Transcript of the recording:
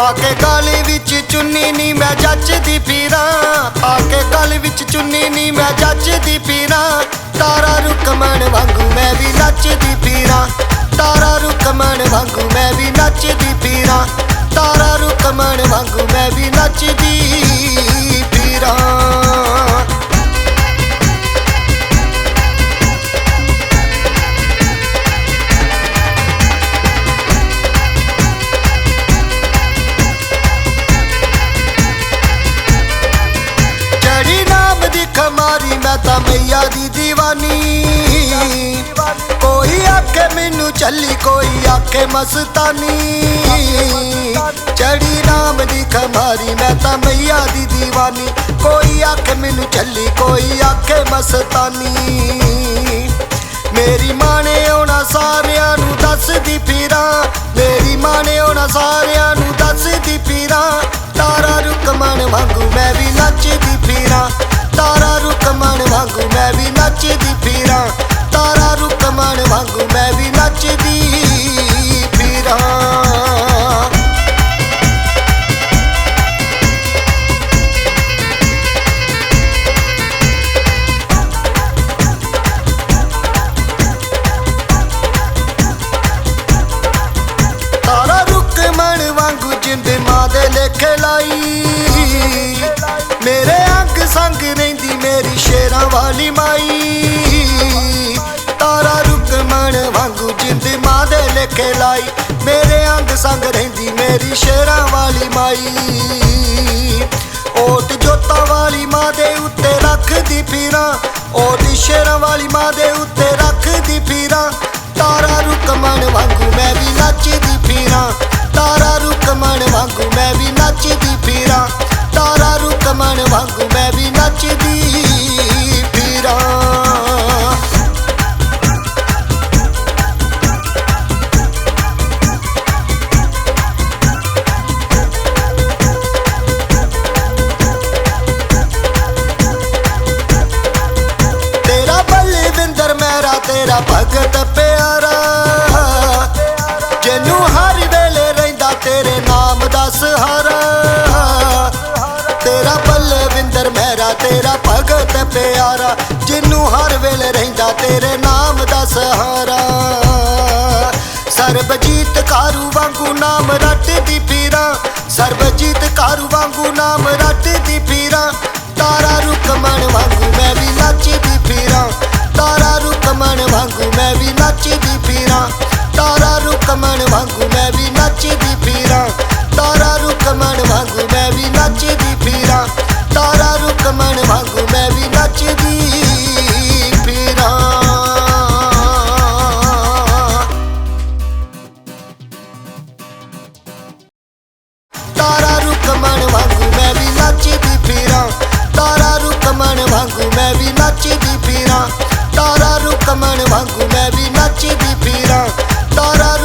ਪਾ ਕੇ ਗਾਲੀ ਵਿੱਚ ਚੁੰਨੀ ਨੀ ਮੈਂ ਜੱਜਦੀ ਪੀਰਾਂ। ਪਾ ਕੇ ਗਾਲੀ ਵਿੱਚ ਚੁੰਨੀ ਨੀ ਮੈਂ ਜੱਜਦੀ ਪੀਰਾਂ। ਤਾਰਾ ਰੁਕਮਣ ਵਾਂਗੂ ਮੈਂ ਵੀ ਨੱਚਦੀ ਪੀਰਾਂ। ਤਾਰਾ ਰੁਕਮਣ ਵਾਂਗੂ ਮੈਂ ਵੀ ਨੱਚਦੀ ਪੀਰਾਂ। ਦੀ دیਵਾਨੀ ਕੋਈ ਆਖੇ ਮੈਨੂੰ ਚੱਲੀ, ਕੋਈ ਆਖੇ ਮਸਤਾਨੀ। ਚੜੀ ਨਾਮ ਦੀ ਖਮਾਰੀ ਮੈਂ ਤਾਂ ਮਈਆ ਦੀ ਦੀਵਾਨੀ। ਕੋਈ ਆਖੇ ਮੈਨੂੰ ਚੱਲੀ, ਕੋਈ ਆਖੇ ਮਸਤਾਨੀ। ਮੇਰੀ ਮਾਂ ਨੇ ਉਹਨਾਂ ਸਾਰਿਆਂ ਨੂੰ ਦੱਸਦੀ ਫਿਰਾਂ ਮੇਰੀ ਮਾਂ ਨੇ ਉਹਨਾਂ ਸਾਰਿਆਂ ਨੂੰ ਦੱਸਦੀ ਫਿਰਾਂ ਤਾਰਾ ਰੁਕਮਣ ਵਾਂਗੂ ਮੈਂ ਵੀ ਨੱਚਦੀ ਫਿਰਾਂ ਦੇ ਮੇਰੇ ਅੰਗ ਸੰਗ ਰਹਿੰਦੀ ਮੇਰੀ ਸ਼ੇਰਾਂ ਵਾਲੀ ਮਾਈ। ਤਾਰਾ ਰੁਕਮਣ ਵਾਂਗੂ ਜਿੰਦ ਮਾਂ ਦੇ ਲੇਖੇ ਲਾਈ। ਮੇਰੇ ਅੰਗ ਸੰਗ ਰਹਿੰਦੀ ਮੇਰੀ ਸ਼ੇਰਾਂ ਵਾਲੀ ਮਾਈ। ਓਟ ਜੋਤਾ ਵਾਲੀ ਮਾਂ ਦੇ ਉੱਤੇ ਰੱਖਦੀ ਪੀਰਾਂ। ਓਟ ਸ਼ੇਰਾਂ ਵਾਲੀ ਮਾਂ ਦੇ ਉੱਤੇ ਤੇਰਾ ਭਗਤ ਪਿਆਰਾ। ਜਿਹਨੂੰ ਹਰ ਵੇਲੇ ਰਹਿੰਦਾ ਤੇਰੇ ਨਾਮ ਦਾ ਸਹਾਰਾ। ਤੇਰਾ ਬਲਵਿੰਦਰ ਮੇਰਾ ਤੇਰਾ ਭਗਤ ਪਿਆਰਾ। ਜਿਹਨੂੰ ਹਰ ਵੇਲੇ ਰਹਿੰਦਾ ਤੇਰੇ ਨਾਮ ਦਾ ਸਹਾਰਾ। ਸਰਬਜੀਤ ਕਾਰੂ ਵਾਂਗੂ ਨਾਮ ਰੱਟ ਦੀ ਪੀਰਾਂ। ਸਰਬਜੀਤ ਕਾਰੂ ਵਾਂਗੂ ਨਾਮ ਰੱਟ ਦੀ ਪੀਰਾਂ। ਤਾਰਾ ਰੁਕਮਣ ਵਾਂਗੂ ਮੈਂ ਵੀ ਨੱਚਦੀ ਫਿਰਾਂ। ਤਾਰਾ ਰੁਕਮਣ ਵਾਂਗੂ ਮੈਂ ਵੀ ਨੱਚਦੀ ਫਿਰਾਂ। ਤਾਰਾ ਰੁਕਮਣ ਵਾਂਗੂ ਮੈਂ ਵੀ ਨੱਚਦੀ ਫਿਰਾਂ। ਤਾਰਾ ਰੁਕਮਣ ਵਾਂਗੂ ਮੈਂ ਵੀ ਨੱਚਦੀ ਪੀਰਾਂ ਤਾਰਾ ਰੁਕਮਣ ਵਾਂਗੂ ਮੈਂ ਵੀ ਨੱਚਦੀ ਫਿਰਾਂ। ਤਾਰਾ ਰੁਕਮਣ ਵਾਂਗੂ ਮੈਂ ਵੀ ਨੱਚਦੀ ਫਿਰਾਂ। ਤਾਰਾ ਰੁਕਮਣ ਵਾਂਗੂ ਮੈਂ ਵੀ ਨੱਚਦੀ ਫਿਰਾਂ। ਤਾਰਾ